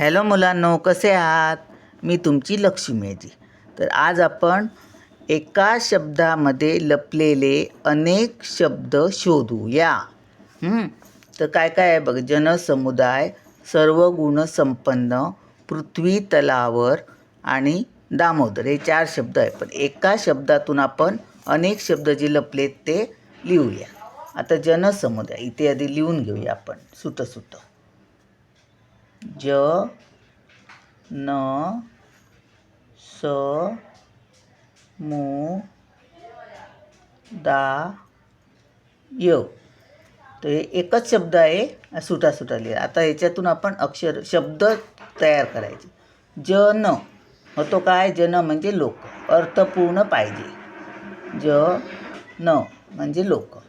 Hello मुलांनो कसे आहात? मी तुमची लक्ष्मीजी. तर आज आपण एका शब्दामध्ये लपलेले अनेक शब्द शोधूया. तर काय काय आहे बघ जनसमुदाय सर्व गुणसंपन्न पृथ्वी तलावर आणि दामोदर. हे चार शब्द आहे पण एका शब्दातून आपण अनेक शब्द जे लपलेत ते लिहूया. आता जनसमुदाय इथे आधी लिहून घेऊया आपण सुटं सुटं ज न स मु दा य. तर हे एकच शब्द आहे सुटा सुटा लिहा आता याच्यातून आपण अक्षर शब्द तयार करायचे. जन होतो काय? जन म्हणजे लोक. अर्थपूर्ण पाहिजे. ज न म्हणजे लोक.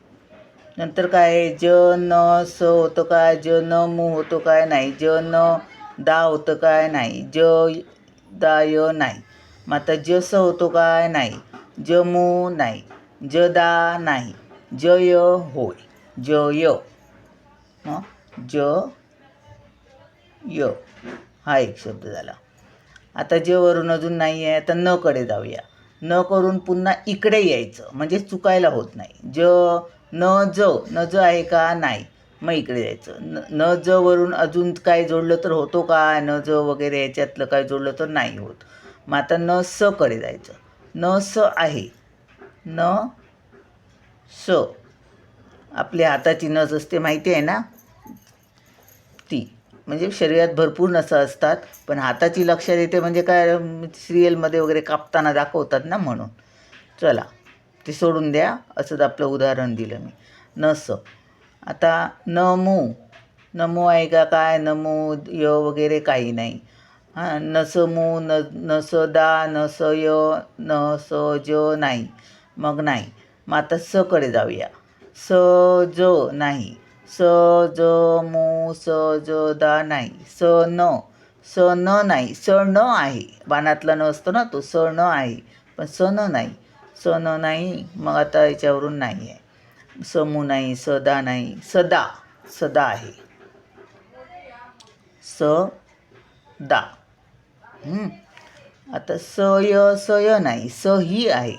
नंतर काय आहे? ज न स होतं काय ज न मू होतो काय नाही ज न दा होतं काय नाही ज दा य नाही. मग आता ज स होतो काय नाही ज मू नाही ज दा नाही ज य होय ज य. ज य. हा एक शब्द झाला. आता ज वरून अजून नाही आहे आता नकडे जाऊया. न करून पुन्हा इकडे यायचं म्हणजे चुकायला होत नाही. ज न ज न ज आहे का? नाही. मग इकडे जायचं. न न ज वरून अजून काय जोडलं तर होतो का? न ज वगैरे याच्यातलं काय जोडलं तर नाही होत. मग आता न स कडे जायचं. न स आहे. न स. आपल्या हाताची नस असते माहिती आहे ना? ती. म्हणजे शरीरात भरपूर नसं असतात पण हाताची लक्षात येते म्हणजे काय? सिरियलमध्ये वगैरे कापताना दाखवतात ना म्हणून. चला. ते सोडून द्या असंच आपलं उदाहरण दिलं मी. नस. आता नमू. नमू आहे का काय? नमू य वगैरे काही नाही. हां नसमू न नस दा नस य न स ज नाही. मग नाही. मग आता स कडे जाऊया. स ज नाही. स ज मू स ज दा नाही. स न. स न नाही. स न आहे. बाणातला न असतो ना तो. स न आहे. पण स न नाही. स न नाही मग आता याच्यावरून नाही आहे. समू नाही सदा नाही सदा सदा आहे. स दा आता स य स य नाही स ही आहे.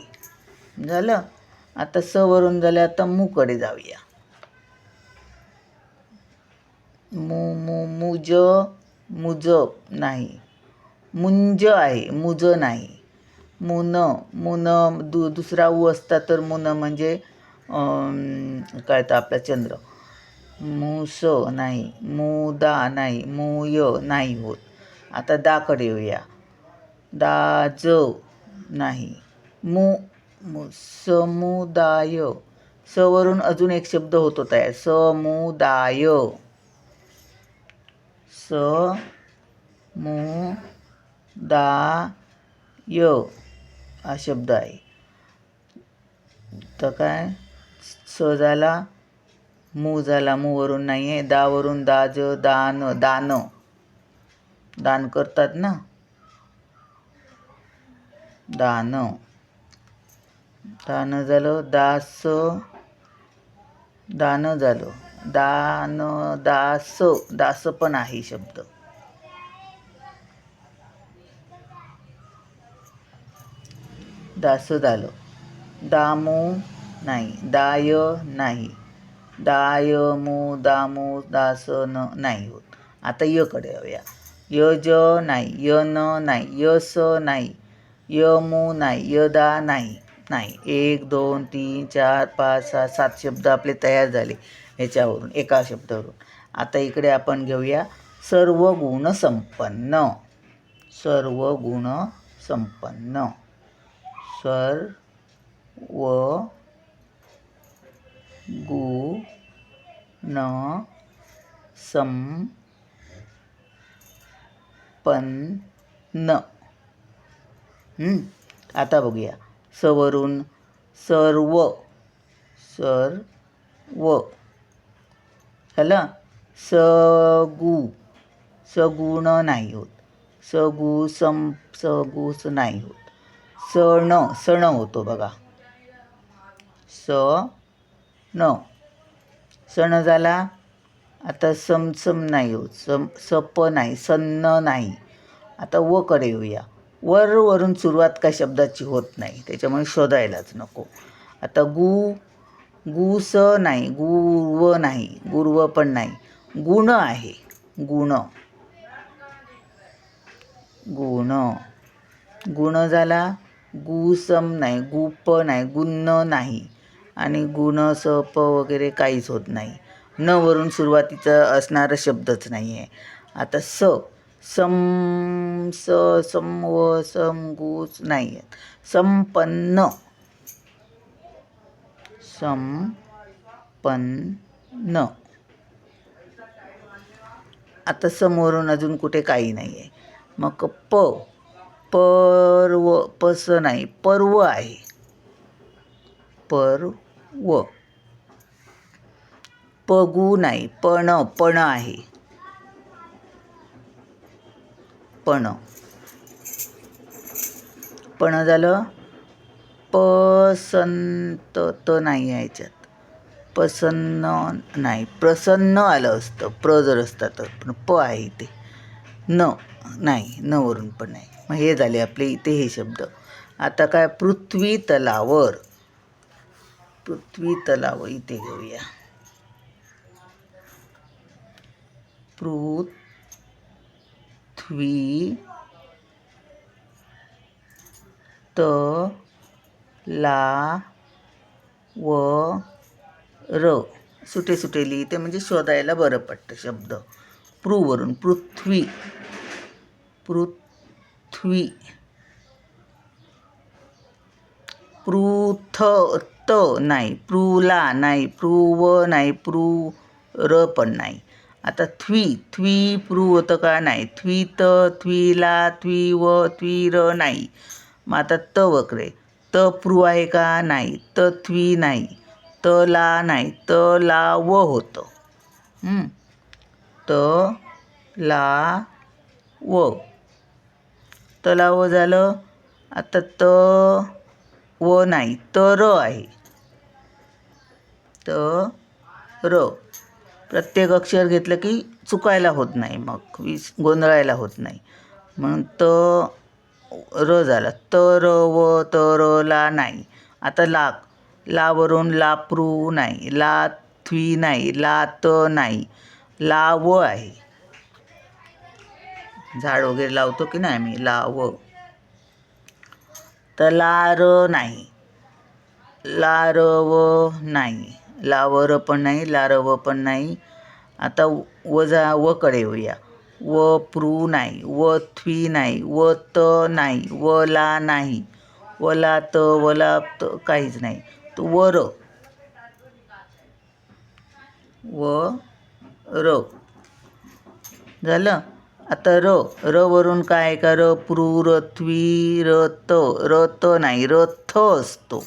झालं? आता स वरून झालं आता मूकडे जाऊया. मु मु मुज मुज नाही. मुंज आहे मुज नाही. मुन मुन दु दुसरा ऊ असता तर मुन म्हणजे काय तर आपला चंद्र. मुस नाही मुदा नाही मुय नाही होत. आता दाकडे येऊया. दाज नाही मु मु समुदाय. स वरून अजून एक शब्द होतो तयार. समुदाय. स मु दा य. हा शब्द आहे. तर काय? स झाला मू झाला मूवरून नाही आहे. दावरून दाज दान दान दान करतात ना? दान दान झालं दास दान झालं. दान दास दास पण आहे शब्द. दास झालं दामू नाही दाय नाही दाय मो दामो दास न नाही होत आता यकडे येऊया य ज नाही य न नाही य स नाही य मो नाही य दा नाही नाही एक दोन तीन चार पाच सहा सात शब्द आपले तयार झाले ह्याच्यावरून एका शब्दावरून. आता इकडे आपण घेऊया. सर्व गुण संपन्न सर्व गुण सर व गु न सम पन न. आता बघूया. सवरून सर्व सर व झालं सगु सगुण नाही होत. सगु सम सगुस नाही होत. सण सण होतो बघा. स न सण झाला आता समसम नाही होत सम सप नाही सन्न नाही. आता व कडे येऊया. वर वरून सुरुवात काय शब्दाची होत नाही त्याच्यामुळे शोधायलाच नको. आता गु गु स नाही गुव नाही गुर्व पण नाही. गुण आहे गुण. गुण. गुण झाला गुसम नाही गुप नाही गुन्न नाही. आणि गुण स प वगैरे काहीच होत नाही. न वरून सुरुवातीचं असणारा शब्दच नाही आहे आता स सम स सम व सम गुस नाही आहेत संपन्न. संपन्न. आता समोरून अजून कुठे काही नाही आहे मग प पर्व पस नाही पर्व आहे. पर्व. पगू नाही पण पण आहे. पण. पण झालं? पसंत त नाही आहे याच्यात. पसन्न नाही. प्रसन्न आलं असतं. प्र जर असतं तर. पण प आहे ते. न. नाही न वरून पण नाही. मग हे झाले आपले इथे हे शब्द. आता काय पृथ्वी तलावर. पृथ्वी तलावर इथे घेऊया. पृथ्वी त ला व र सुटे सुटे लिहिते म्हणजे शोधायला बरं पडतं शब्द. पृवरून पृथ्वी. पृथ्वी. पृथ त नाही पृला नाही पृव नाही पृर र पण नाही. आता थ्वी थ्वी पृवत होतं का नाही? थ्वी त थ्वीला थ्वी व थ्वी नाही. मग आता त वक्रे. त पृ आहे का नाही? त थ्वी नाही. त ला नाही. त ला व होतं. त ला व. तलाव झालं. आता त व नाही तर आहे. त र. प्रत्येक अक्षर घेतलं की चुकायला होत नाही मग विस गोंधळायला होत नाही. म्हणून त र झाला. तर व तर ला नाही. आता ला लावरून लाप्रू नाही. ला थ्वी नाही. ला त नाही. ला व आहे. झाड वगैरे लावतो की नाही आम्ही? लाव. तर लार नाही. लारव नाही. लावर पण नाही लारव पण नाही. आता वजा वकडे येऊया. व प्रू नाही व थ्वी नाही व त नाही व ला नाही. वला त वला त काहीच नाही. तो वर. व र झालं? आता र र वरून काय आहे का? र पृथ्वी र थ्वी र त. र त नाही र थ असतो.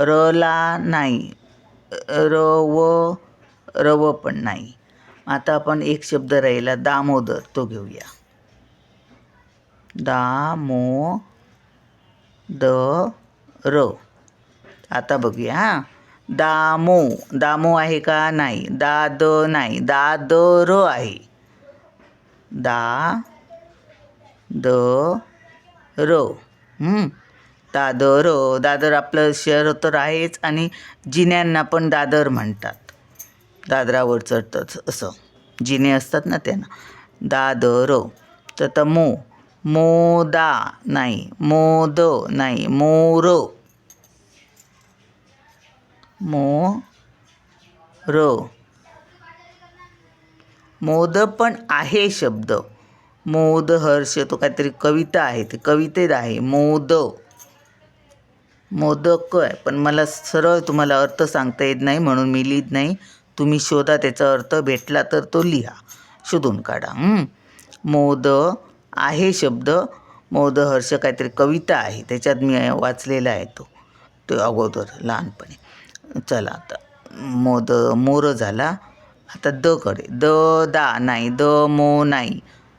र ला नाही. र व रव पण नाही. आता आपण एक शब्द राहिला दामोदर तो घेऊया. दामो द र आता बघूया हां. दामो दामो आहे का? नाही. दा द नाही. दा द र आहे. दा द र. हं. दादर दादर आपलं शहर तर आहेच आणि जिन्यांना पण दादर म्हणतात. दादरावर चढतात असं. जिने असतात ना त्यांना. दादर तर आता मो. मोदा नाही. मोद नाही. मोर मो र. मोद पण आहे शब्द. मोद हर्ष तो काहीतरी कविता आहे ते कवितेत आहे. मोद. मोदक आहे पण मला सरळ तुम्हाला अर्थ सांगता येत नाही म्हणून मी लिहित नाही. तुम्ही शोधा त्याचा अर्थ भेटला तर तो लिहा. शोधून काढा. मोद आहे शब्द. मोद हर्ष काहीतरी कविता आहे. त्याच्यात मी वाचलेला आहे तो. तो अगोदर लहानपणी. चला आता. मोद मोर झाला. आता द कडे द दा नाही. द मो नाही.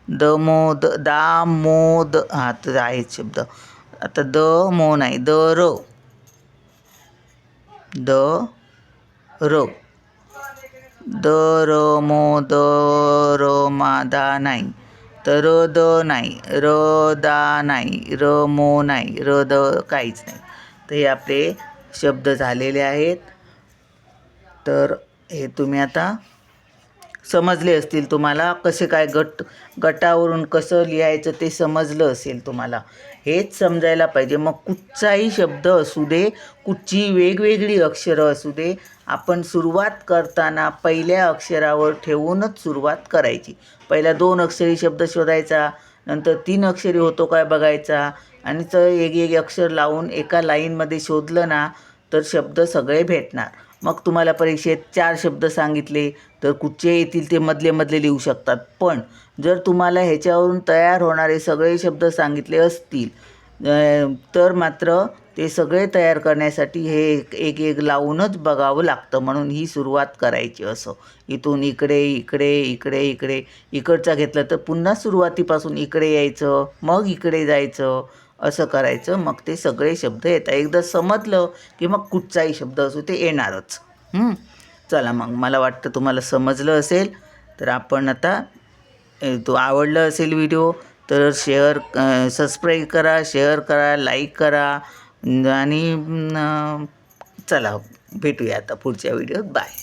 द मो द दा मो द. हा तर आहेत शब्द. आता द मो नाही. द र. द र. द र मो द र मा दा नाही. तर र द नाही. र दा नाही. र मो नाही. र द काहीच नाही. तर हे आपले शब्द झालेले आहेत. तर हे तुम्ही आता समजले असतील तुम्हाला? कसे काय गट गटावरून कसं लिहायचं ते समजलं असेल तुम्हाला? हेच समजायला पाहिजे. मग कुठचाही शब्द असू दे कुठची वेगवेगळी अक्षरं असू दे आपण सुरुवात करताना पहिल्या अक्षरावर ठेवूनच सुरुवात करायची. पहिला दोन अक्षरी शब्द शोधायचा नंतर तीन अक्षरी होतो काय बघायचा आणि तर एक एक अक्षर लावून एका लाईनमध्ये शोधलं ना तर शब्द सगळे भेटणार. मग तुम्हाला परीक्षेत चार शब्द सांगितले तर कुठचे येतील ते मधले मधले लिहू शकतात. पण जर तुम्हाला ह्याच्यावरून तयार होणारे सगळे शब्द सांगितले असतील तर मात्र ते सगळे तयार करण्यासाठी हे एक एक लावूनच बघावं लागतं. म्हणून ही सुरुवात करायची असं. इथून इकडे इकडे इकडे इकडे इकडचा घेतलं तर पुन्हा सुरुवातीपासून इकडे यायचं मग इकडे जायचं. असं करायचं मग ते सगळे शब्द येतात. एकदा समजलं की मग कुठचाही शब्द असू ते येणारच. चला मग मला वाटतं तुम्हाला समजलं असेल तर आपण आता तो आवडलं असेल व्हिडिओ तर शेअर सबस्क्राईब करा शेअर करा लाईक करा आणि चला भेटूया आता पुढच्या व्हिडिओत. बाय.